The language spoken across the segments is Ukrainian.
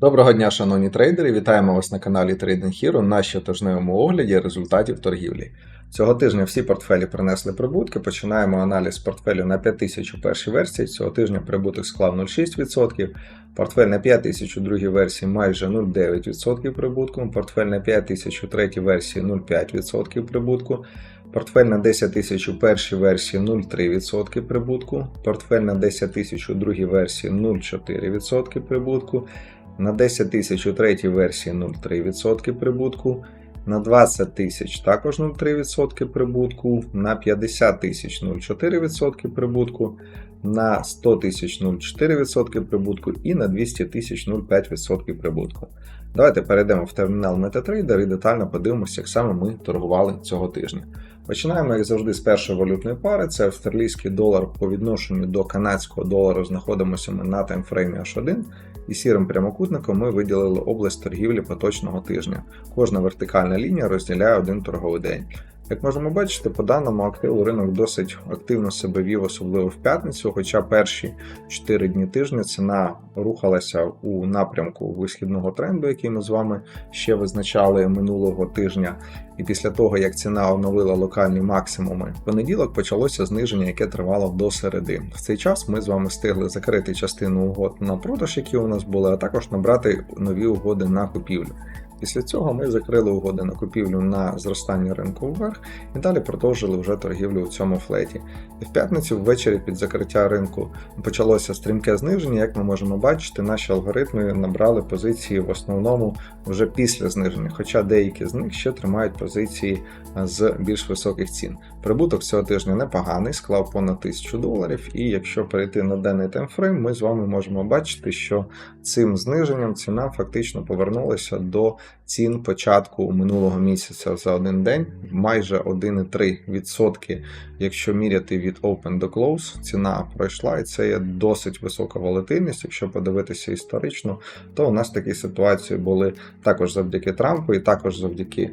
Доброго дня, шановні трейдери! Вітаємо вас на каналі Trading Hero на щотижневому огляді результатів торгівлі. Цього тижня всі портфелі принесли прибутки. Починаємо аналіз портфелю на 5000 у першій версії. Цього тижня прибуток склав 0,6%. Портфель на 5000 у другій версії майже 0,9% прибутку. Портфель на 5000 у третій версії 0,5% прибутку. Портфель на 10 тисяч у першій версії 0,3% прибутку. Портфель на 10 тисяч у другій версії 0,4% прибутку. На 10 тисяч у третій версії 0,3% прибутку. На 20 тисяч також 0,3% прибутку. На 50 тисяч 0,4% прибутку. На 100 тисяч 0,4% прибутку і на 200 тисяч 0,5% прибутку. Давайте перейдемо в термінал MetaTrader і детально подивимося, як саме ми торгували цього тижня. Починаємо, як завжди, з першої валютної пари. Це австралійський долар по відношенню до канадського долару. Знаходимося ми на таймфреймі H1. І сірим прямокутником ми виділили область торгівлі поточного тижня. Кожна вертикальна лінія розділяє один торговий день. Як можемо бачити, по даному активу ринок досить активно себе вів, особливо в п'ятницю, хоча перші 4 дні тижня ціна рухалася у напрямку висхідного тренду, який ми з вами ще визначали минулого тижня. І після того, як ціна оновила локальні максимуми, в понеділок почалося зниження, яке тривало до середи. В цей час ми з вами встигли закрити частину угод на продаж, які у нас були, а також набрати нові угоди на купівлю. Після цього ми закрили угоди на купівлю на зростання ринку вверх і далі продовжили вже торгівлю у цьому флеті. І в п'ятницю ввечері під закриття ринку почалося стрімке зниження. Як ми можемо бачити, наші алгоритми набрали позиції в основному вже після зниження, хоча деякі з них ще тримають позиції з більш високих цін. Прибуток цього тижня непоганий, склав понад 1000 доларів. І якщо перейти на денний таймфрейм, ми з вами можемо бачити, що цим зниженням ціна фактично повернулася до цін початку минулого місяця за один день, майже 1,3%. Якщо міряти від Open до Close, ціна пройшла, і це є досить висока волатильність. Якщо подивитися історично, то у нас такі ситуації були також завдяки Трампу, і також завдяки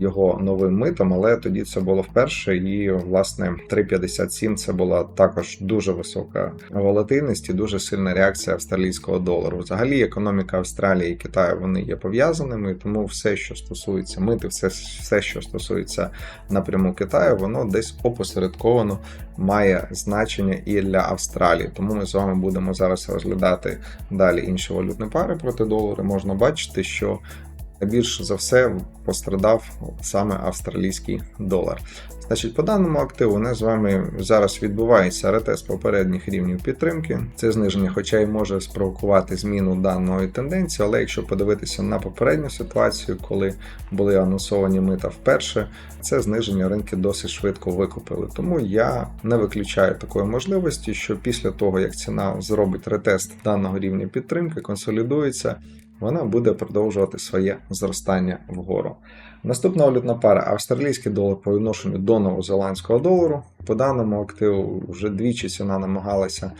його новим митом, але тоді це було вперше. І власне 3,57 це була також дуже висока волатильність і дуже сильна реакція австралійського долару. Взагалі, економіка Австралії і Китаю вони є пов'язаними, тому все, що стосується мити, все, все, що стосується напряму Китаю, воно десь опосередковано має значення і для Австралії. Тому ми з вами будемо зараз розглядати далі інші валютні пари проти долару. Можна бачити, що більше за все пострадав саме австралійський долар. Значить, по даному активу у нас з вами зараз відбувається ретест попередніх рівнів підтримки. Це зниження, хоча й може спровокувати зміну даної тенденції, але якщо подивитися на попередню ситуацію, коли були анонсовані мита вперше, це зниження ринки досить швидко викупили. Тому я не виключаю такої можливості, що після того, як ціна зробить ретест даного рівня підтримки, консолідується вона буде продовжувати своє зростання вгору. Наступна валютна пара австралійський долар по відношенню до новозеландського долару. По даному активу вже двічі ціна намагалася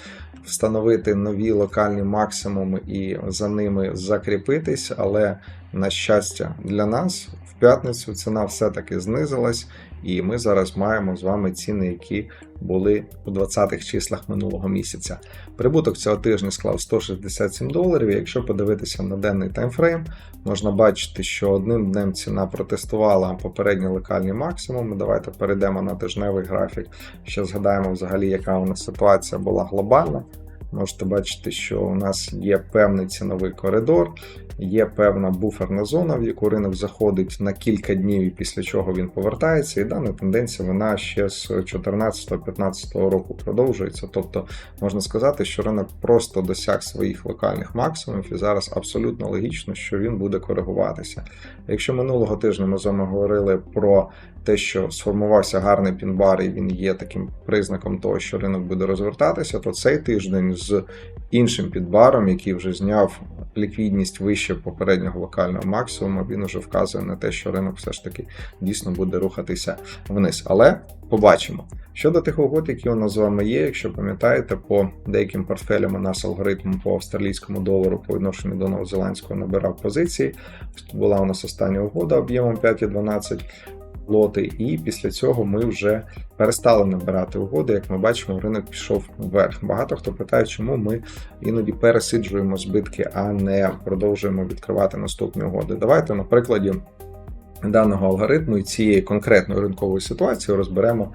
встановити нові локальні максимуми і за ними закріпитись, але, на щастя, для нас в п'ятницю ціна все-таки знизилась, і ми зараз маємо з вами ціни, які були у 20-х числах минулого місяця. Прибуток цього тижня склав 167 доларів. Якщо подивитися на денний таймфрейм, можна бачити, що одним днем ціна протестувала попередні локальні максимуми. Давайте перейдемо на тижневий графік. Ще згадаємо взагалі, яка у нас ситуація була глобальна. Можете бачити, що у нас є певний ціновий коридор, є певна буферна зона, в яку ринок заходить на кілька днів, і після чого він повертається. І дана тенденція вона ще з 2014-2015 року продовжується. Тобто можна сказати, що ринок просто досяг своїх локальних максимумів, і зараз абсолютно логічно, що він буде коригуватися. Якщо минулого тижня ми з вами говорили про те, що сформувався гарний пінбар, і він є таким признаком того, що ринок буде розвертатися, то цей тиждень з іншим підбаром, який вже зняв ліквідність вище попереднього локального максимуму, він уже вказує на те, що ринок все ж таки дійсно буде рухатися вниз. Але побачимо. Щодо тих угод, які у нас з вами є, якщо пам'ятаєте, по деяким портфелям у нас алгоритм по австралійському долару по відношенню до новозеландського набирав позиції. Була у нас остання угода об'ємом 5,12. Лоти, і після цього ми вже перестали набирати угоди. Як ми бачимо, ринок пішов вверх. Багато хто питає, чому ми іноді пересиджуємо збитки, а не продовжуємо відкривати наступні угоди. Давайте на прикладі даного алгоритму і цієї конкретної ринкової ситуації розберемо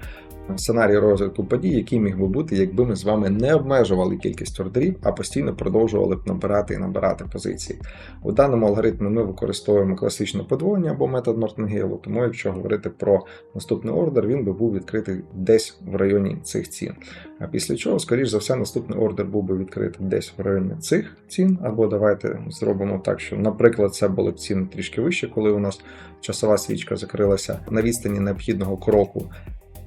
сценарій розвитку подій, який міг би бути, якби ми з вами не обмежували кількість ордерів, а постійно продовжували б набирати і набирати позиції. У даному алгоритмі ми використовуємо класичне подвоєння або метод Мартингейлу, тому якщо говорити про наступний ордер, він би був відкритий десь в районі цих цін. А після чого, скоріш за все, наступний ордер був би відкритий десь в районі цих цін, або давайте зробимо так, що, наприклад, це були б ціни трішки вище, коли у нас часова свічка закрилася на відстані необхідного кроку.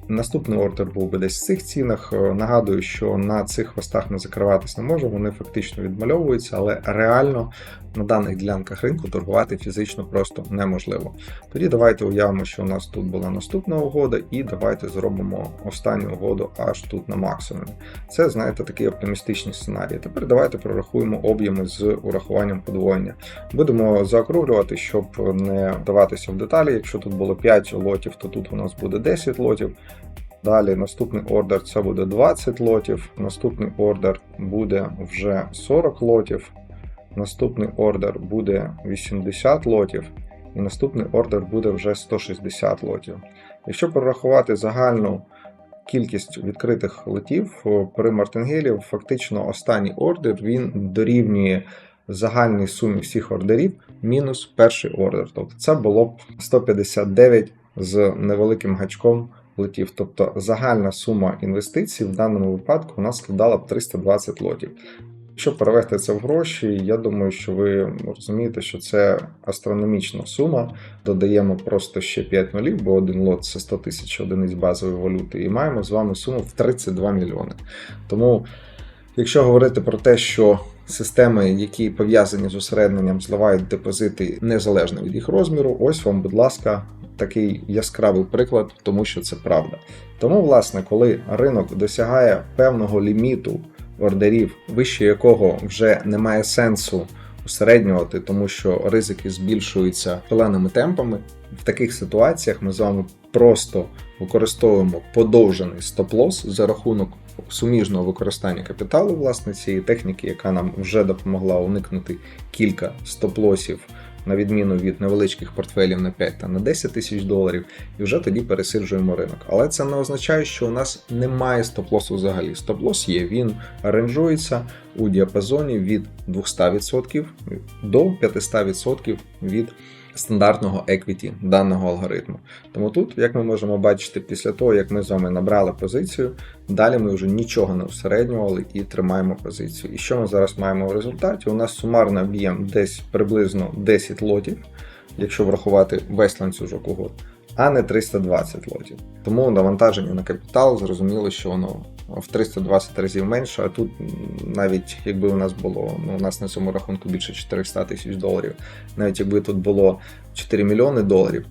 Наступний ордер був би десь в цих цінах. Е, Нагадую, що на цих хвостах ми закриватись не можемо, вони фактично відмальовуються, але реально на даних ділянках ринку торгувати фізично просто неможливо. Тоді давайте уявимо, що у нас тут була наступна угода, і давайте зробимо останню угоду аж тут на максимумі. Це, знаєте, такий оптимістичний сценарій. Тепер давайте прорахуємо об'єми з урахуванням подвоєння. Будемо заокруглювати, щоб не вдаватися в деталі. Якщо тут було 5 лотів, то тут у нас буде 10 лотів. Далі наступний ордер це буде 20 лотів, наступний ордер буде вже 40 лотів, наступний ордер буде 80 лотів, і наступний ордер буде вже 160 лотів. Якщо порахувати загальну кількість відкритих лотів при Мартингелі, фактично останній ордер він дорівнює загальній сумі всіх ордерів мінус перший ордер. Тобто це було б 159 з невеликим гачком лотів. Тобто загальна сума інвестицій в даному випадку у нас складала б 320 лотів. Якщо перевести це в гроші, я думаю, що ви розумієте, що це астрономічна сума. Додаємо просто ще 5 нулів, бо один лот це 100 тисяч одиниць базової валюти, і маємо з вами суму в 32 мільйони. Тому, якщо говорити про те, що системи, які пов'язані з усередненням, зливають депозити незалежно від їх розміру, ось вам, будь ласка, такий яскравий приклад, тому що це правда. Тому, власне, коли ринок досягає певного ліміту ордерів, вище якого вже немає сенсу усереднювати, тому що ризики збільшуються шаленими темпами. В таких ситуаціях ми з вами просто використовуємо подовжений стоп-лосс за рахунок суміжного використання капіталу власне цієї техніки, яка нам вже допомогла уникнути кілька стоп-лосів на відміну від невеличких портфелів на 5 та на 10 тисяч доларів, і вже тоді пересиджуємо ринок. Але це не означає, що у нас немає стоп-лосу взагалі. Стоп-лос є, він аранжується у діапазоні від 200% до 500% від стандартного еквіті даного алгоритму. Тому тут, як ми можемо бачити, після того, як ми з вами набрали позицію, далі ми вже нічого не усереднювали і тримаємо позицію. І що ми зараз маємо в результаті? У нас сумарний об'єм десь приблизно 10 лотів, якщо врахувати весь ланцюжок угод, а не 320 лотів. Тому навантаження на капітал зрозуміло, що воно в 320 разів менше, а тут навіть якби у нас було, ну у нас на цьому рахунку більше 400 тисяч доларів, навіть якби тут було 4 мільйони доларів,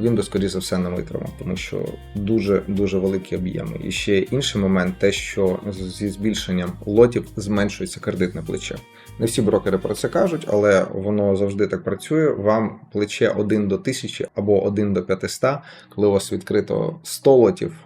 він би скоріше за все не витримав, тому що дуже дуже великі об'єми. І ще інший момент, те, що зі збільшенням лотів зменшується кредитне плече. Не всі брокери про це кажуть, але воно завжди так працює. Вам плече 1 до 1000 або 1 до 500, коли у вас відкрито 100 лотів,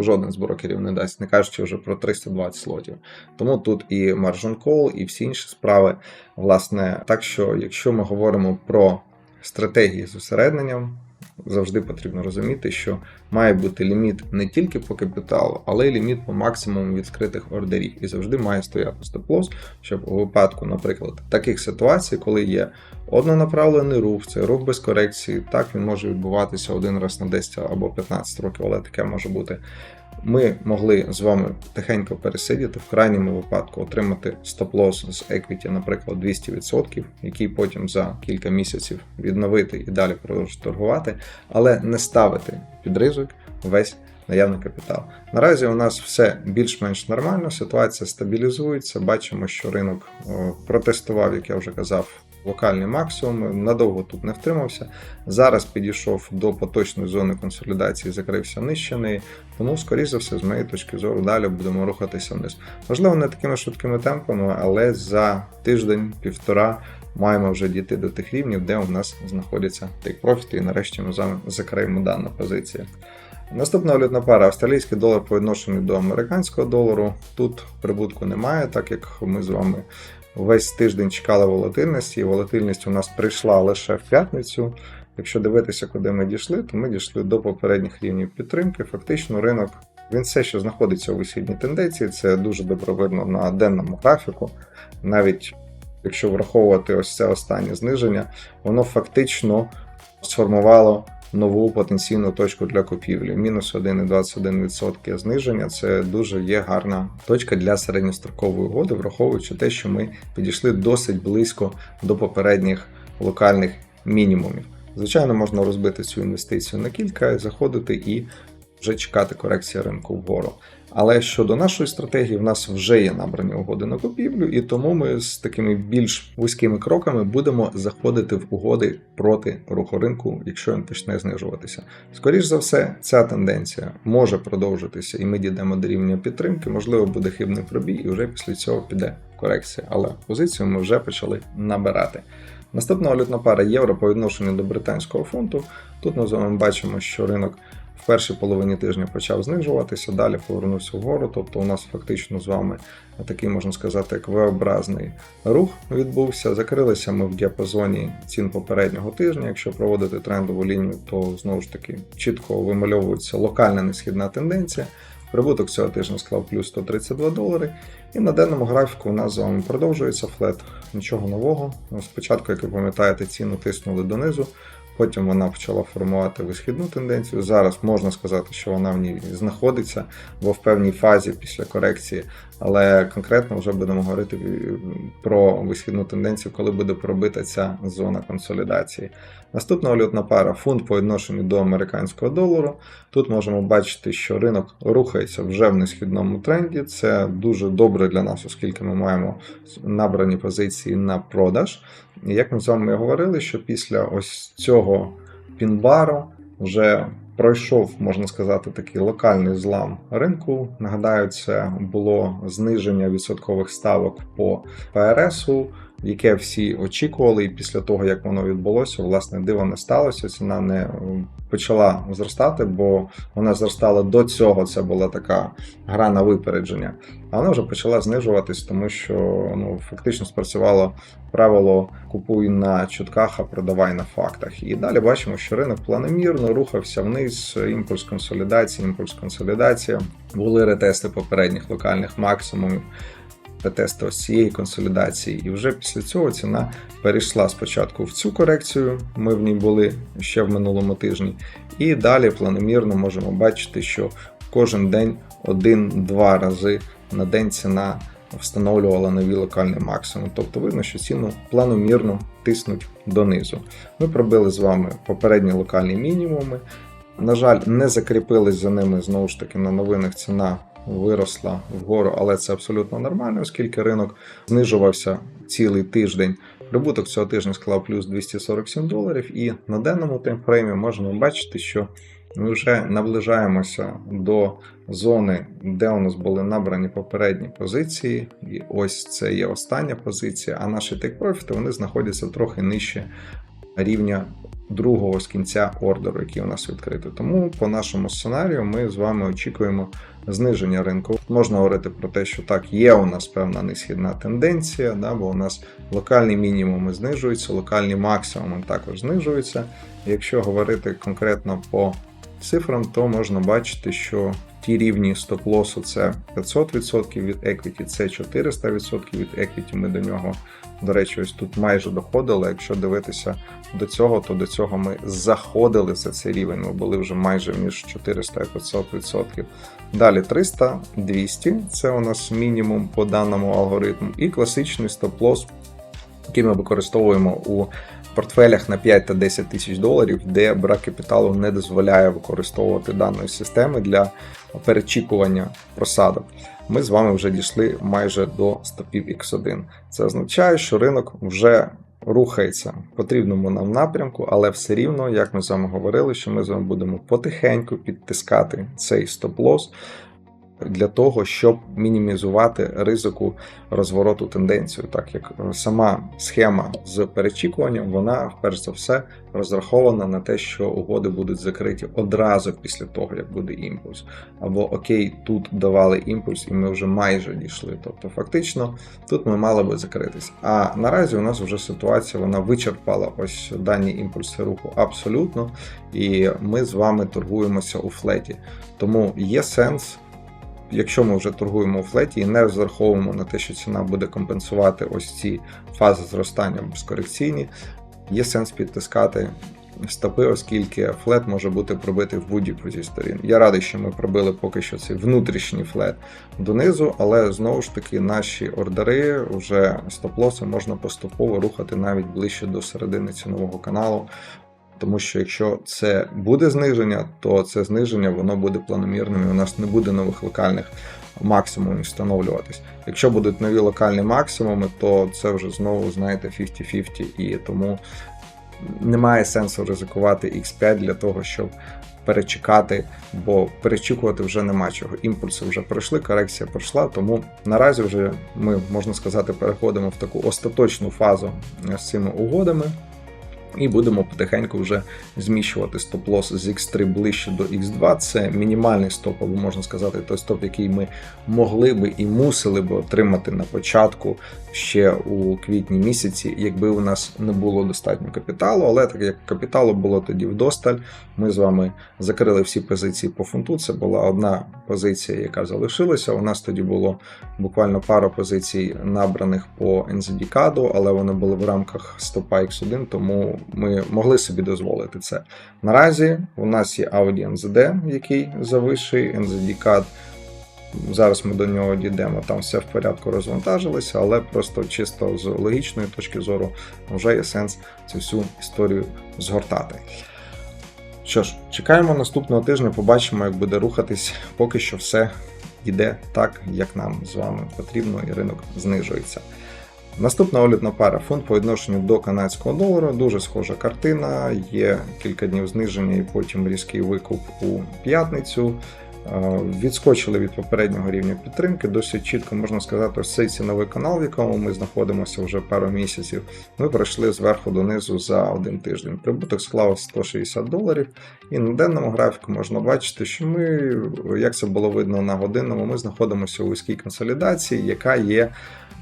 жоден з брокерів не дасть, не кажучи вже про 320 лотів. Тому тут і margin call, і всі інші справи. Власне, так що, якщо ми говоримо про стратегії з усередненням, завжди потрібно розуміти, що має бути ліміт не тільки по капіталу, але й ліміт по максимуму відкритих ордерів. І завжди має стояти стоп-лосс, щоб у випадку, наприклад, таких ситуацій, коли є однонаправлений рух, це рух без корекції, так він може відбуватися один раз на 10 або 15 років, але таке може бути. Ми могли з вами тихенько пересидіти, в крайньому випадку отримати стоп-лосс з equity, наприклад, 200%, який потім за кілька місяців відновити і далі продовжити торгувати, але не ставити під ризик весь наявний капітал. Наразі у нас все більш-менш нормально, ситуація стабілізується. Бачимо, що ринок протестував, як я вже казав, локальний максимум, надовго тут не втримався. Зараз підійшов до поточної зони консолідації, закрився нижче неї, тому, скоріше за все, з моєї точки зору, далі будемо рухатися вниз. Можливо, не такими швидкими темпами, але за тиждень-півтора маємо вже дійти до тих рівнів, де у нас знаходяться profit, і нарешті ми з вами закриємо дану позицію. Наступна валютна пара австралійський долар по відношенню до американського долару. Тут прибутку немає, так як ми з вами весь тиждень чекали волатильності, і волатильність у нас прийшла лише в п'ятницю. Якщо дивитися, куди ми дійшли, то ми дійшли до попередніх рівнів підтримки. Фактично, ринок він все ще знаходиться у висідній тенденції. Це дуже добре видно на денному графіку. Навіть якщо враховувати ось це останнє зниження, воно фактично сформувало нову потенційну точку для купівлі. Мінус 1,21% зниження це дуже є гарна точка для середньострокової угоди, враховуючи те, що ми підійшли досить близько до попередніх локальних мінімумів. Звичайно, можна розбити цю інвестицію на кілька, заходити і вже чекати корекції ринку вгору. Але щодо нашої стратегії, в нас вже є набрані угоди на купівлю, і тому ми з такими більш вузькими кроками будемо заходити в угоди проти руху ринку, якщо він почне знижуватися. Скоріше за все, ця тенденція може продовжитися, і ми дійдемо до рівня підтримки. Можливо, буде хибний пробій, і вже після цього піде корекція. Але позицію ми вже почали набирати. Наступна валютна пара євро по відношенню до британського фунту. Тут ми з вами бачимо, що ринок в першій половині тижня почав знижуватися, далі повернувся вгору. Тобто у нас фактично з вами такий, можна сказати, як V-образний рух відбувся. Закрилися ми в діапазоні цін попереднього тижня. Якщо проводити трендову лінію, то знову ж таки чітко вимальовується локальна несхідна тенденція. Прибуток цього тижня склав плюс 132 долари. І на денному графіку у нас з вами продовжується флет. Нічого нового. Спочатку, як ви пам'ятаєте, ціну тиснули донизу. Потім вона почала формувати висхідну тенденцію. Зараз можна сказати, що вона в ній знаходиться, бо в певній фазі після корекції, але конкретно вже будемо говорити про висхідну тенденцію, коли буде пробита ця зона консолідації. Наступна валютна пара фунт по відношенню до американського долару. Тут можемо бачити, що ринок рухається вже в несхідному тренді. Це дуже добре для нас, оскільки ми маємо набрані позиції на продаж. Як ми з вами говорили, що після ось цього пінбару вже пройшов, можна сказати, такий локальний злам ринку. Нагадаю, це було зниження відсоткових ставок по ПРСу, яке всі очікували, і після того, як воно відбулося, власне, диво не сталося. Ціна не почала зростати, бо вона зростала до цього. Це була така гра на випередження. А вона вже почала знижуватись, тому що ну фактично спрацювало правило купуй на чутках, а продавай на фактах. І далі бачимо, що ринок планомірно рухався вниз. Імпульс консолідації, імпульс консолідація. Були ретести попередніх локальних максимумів ретести ось цієї консолідації. І вже після цього ціна перейшла спочатку в цю корекцію, ми в ній були ще в минулому тижні, і далі планомірно можемо бачити, що кожен день один-два рази на день ціна встановлювала нові локальні максимум. Тобто видно, що ціну планомірно тиснуть донизу. Ми пробили з вами попередні локальні мінімуми. На жаль, не закріпились за ними знову ж таки на новинах ціна виросла вгору, але це абсолютно нормально, оскільки ринок знижувався цілий тиждень. Прибуток цього тижня склав плюс 247 доларів, і на денному таймфреймі можемо бачити, що ми вже наближаємося до зони, де у нас були набрані попередні позиції. І ось це є остання позиція. А наші тейк-профіти вони знаходяться трохи нижче рівня другого з кінця ордеру, який у нас відкритий. Тому по нашому сценарію ми з вами очікуємо зниження ринку. Можна говорити про те, що так, є у нас певна несхідна тенденція, да, бо у нас локальні мінімуми знижуються, локальні максимуми також знижуються. Якщо говорити конкретно по цифрам, то можна бачити, що ті рівні стоп-лосу це 500% від equity, це 400% від equity, Ми до нього, до речі, ось тут майже доходили. Якщо дивитися до цього, то до цього ми заходили за цей рівень. Ми були вже майже між 400 і 500%. Далі 300, 200 це у нас мінімум по даному алгоритму, і класичний стоп-лосс, який ми використовуємо у портфелях на 5 та 10 тисяч доларів, де брак капіталу не дозволяє використовувати даної системи для перечікування просадок. Ми з вами вже дійшли майже до стопів X1. Це означає, що ринок вже рухається в потрібному нам напрямку, але все рівно, як ми з вами говорили, що ми з вами будемо потихеньку підтискати цей стоп-лосс. Для того, щоб мінімізувати ризику розвороту тенденцію, так як е, сама схема з перечікуванням, вона перш за все розрахована на те, що угоди будуть закриті одразу після того, як буде імпульс. Або окей, тут давали імпульс, і ми вже майже дійшли. Тобто, фактично, тут ми мали би закритись. А наразі у нас вже ситуація вона вичерпала ось дані імпульси руху абсолютно, і ми з вами торгуємося у флеті. Тому є сенс. Якщо ми вже торгуємо у флеті і не розраховуємо на те, що ціна буде компенсувати ось ці фази зростання безкорекційні, є сенс підтискати стопи, оскільки флет може бути пробитий в будь-яку зі сторін. Я радий, що ми пробили поки що цей внутрішній флет донизу, але знову ж таки наші ордери, вже стоп-лоси можна поступово рухати навіть ближче до середини цінового каналу. Тому що якщо це буде зниження, то це зниження воно буде планомірним і у нас не буде нових локальних максимумів встановлюватись. Якщо будуть нові локальні максимуми, то це вже знову, знаєте, 50-50, і тому немає сенсу ризикувати X5 для того, щоб перечекати, бо перечікувати вже нема чого. Імпульси вже пройшли, корекція пройшла, тому наразі вже ми, можна сказати, переходимо в таку остаточну фазу з цими угодами. І будемо потихеньку вже зміщувати стоп-лос з X3 ближче до X2. Це мінімальний стоп, або можна сказати, той стоп, який ми могли би і мусили би отримати на початку ще у квітні місяці, якби у нас не було достатньо капіталу. Але так як капіталу було тоді вдосталь, ми з вами закрили всі позиції по фунту. Це була одна позиція, яка залишилася. У нас тоді було буквально пара позицій набраних по NZD-каду, але вони були в рамках стопа X1, тому ми могли собі дозволити це. Наразі у нас є Audi NZD, який завищий, NZD-кад. Зараз ми до нього дійдемо, там все в порядку розвантажилося, але просто чисто з логічної точки зору вже є сенс цю всю історію згортати. Що ж, чекаємо наступного тижня, побачимо, як буде рухатись. Поки що все йде так, як нам з вами потрібно, і ринок знижується. Наступна валютна пара фунт по відношенню до канадського долару. Дуже схожа картина. Є кілька днів зниження і потім різкий викуп у п'ятницю. Відскочили від попереднього рівня підтримки. Досить чітко можна сказати, ось цей ціновий канал, в якому ми знаходимося вже пару місяців. Ми пройшли зверху донизу за один тиждень. Прибуток склав 160 доларів. І на денному графіку можна бачити, що ми, як це було видно на годинному, ми знаходимося у вузькій консолідації, яка є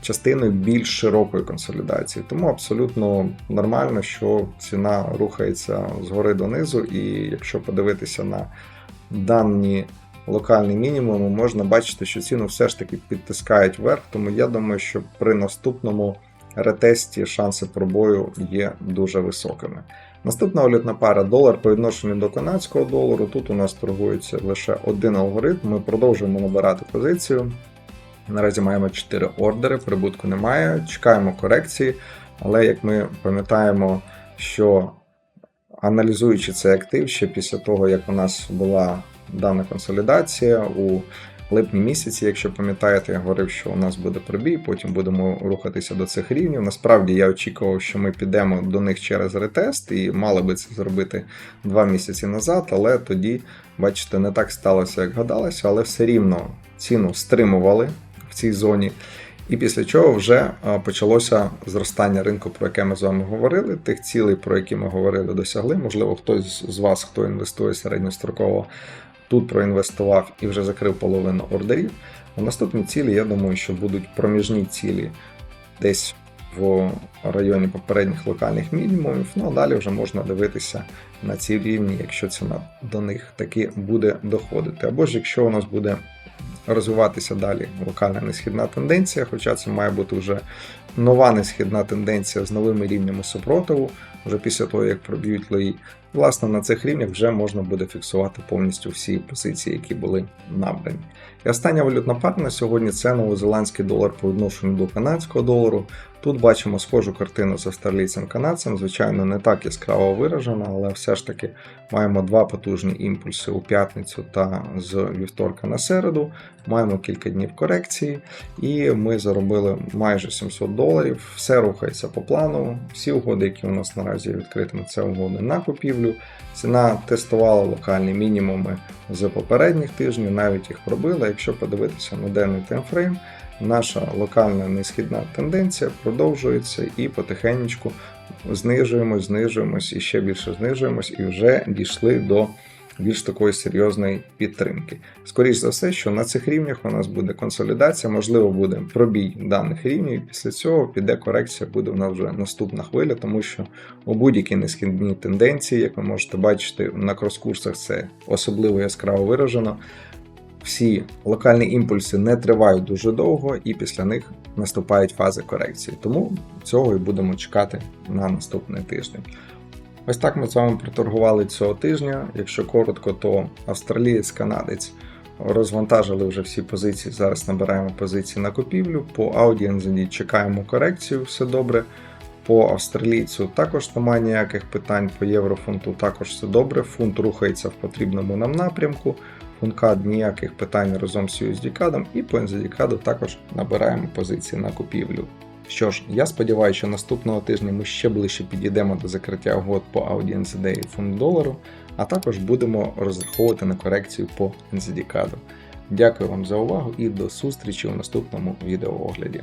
частиною більш широкої консолідації. Тому абсолютно нормально, що ціна рухається згори донизу, і якщо подивитися на дані локальні мінімуми, можна бачити, що ціну все ж таки підтискають вверх, тому я думаю, що при наступному ретесті шанси пробою є дуже високими. Наступна валютна пара долар по відношенню до канадського долару. Тут у нас торгується лише один алгоритм. Ми продовжуємо набирати позицію. Наразі маємо 4 ордери, прибутку немає. Чекаємо корекції, але як ми пам'ятаємо, що аналізуючи цей актив ще після того, як у нас була дана консолідація у липні місяці, якщо пам'ятаєте, я говорив, що у нас буде пробій, потім будемо рухатися до цих рівнів. Насправді я очікував, що ми підемо до них через ретест і мали би це зробити два місяці назад, але тоді, бачите, не так сталося, як гадалося, але все рівно ціну стримували в цій зоні. І після чого вже почалося зростання ринку, про яке ми з вами говорили. Тих цілей, про які ми говорили, досягли. Можливо, хтось з вас, хто інвестує середньостроково, тут проінвестував і вже закрив половину ордерів. У наступні цілі, я думаю, що будуть проміжні цілі десь в районі попередніх локальних мінімумів. Ну а далі вже можна дивитися на ці рівні, якщо ціна до них таки буде доходити. Або ж якщо у нас буде розвиватися далі. Локальна несхідна тенденція, хоча це має бути вже нова несхідна тенденція з новими рівнями супротиву, вже після того, як проб'ють лої. Власне, на цих рівнях вже можна буде фіксувати повністю всі позиції, які були набрані. І остання валютна пара на сьогодні це новозеландський долар по відношенню до канадського долару. Тут бачимо схожу картину з австралійцем канадцем, звичайно, не так яскраво виражена, але все ж таки маємо два потужні імпульси у п'ятницю та з вівторка на середу. Маємо кілька днів корекції, і ми заробили майже 700 доларів. доларів. Все рухається по плану. Всі угоди, які у нас наразі є відкритими, це угоди на купівлю. Ціна тестувала локальні мінімуми з попередніх тижнів, навіть їх пробила. Якщо подивитися на денний таймфрейм, наша локальна несхідна тенденція продовжується і потихеньку знижуємось, знижуємось і ще більше знижуємось, і вже дійшли до більш такої серйозної підтримки. Скоріше за все, що на цих рівнях у нас буде консолідація, можливо, буде пробій даних рівнів, і після цього піде корекція, буде в нас вже наступна хвиля, тому що у будь-якій несхідній тенденції, як ви можете бачити, на крос-курсах це особливо яскраво виражено. Всі локальні імпульси не тривають дуже довго, і після них наступають фази корекції. Тому цього і будемо чекати на наступний тиждень. Ось так ми з вами проторгували цього тижня. Якщо коротко, то австралієць, канадець розвантажили вже всі позиції. Зараз набираємо позиції на купівлю. По NZD чекаємо корекцію, все добре. По австралійцю також немає ніяких питань, по єврофунту також все добре. Фунт рухається в потрібному нам напрямку. Функад ніяких питань разом з USD-кадом, і по NZD-каду також набираємо позиції на купівлю. Що ж, я сподіваюся, що наступного тижня ми ще ближче підійдемо до закриття угод по Audi NCD і фунт долару, а також будемо розраховувати на корекцію по NCD-каду. Дякую вам за увагу і до зустрічі у наступному відеоогляді.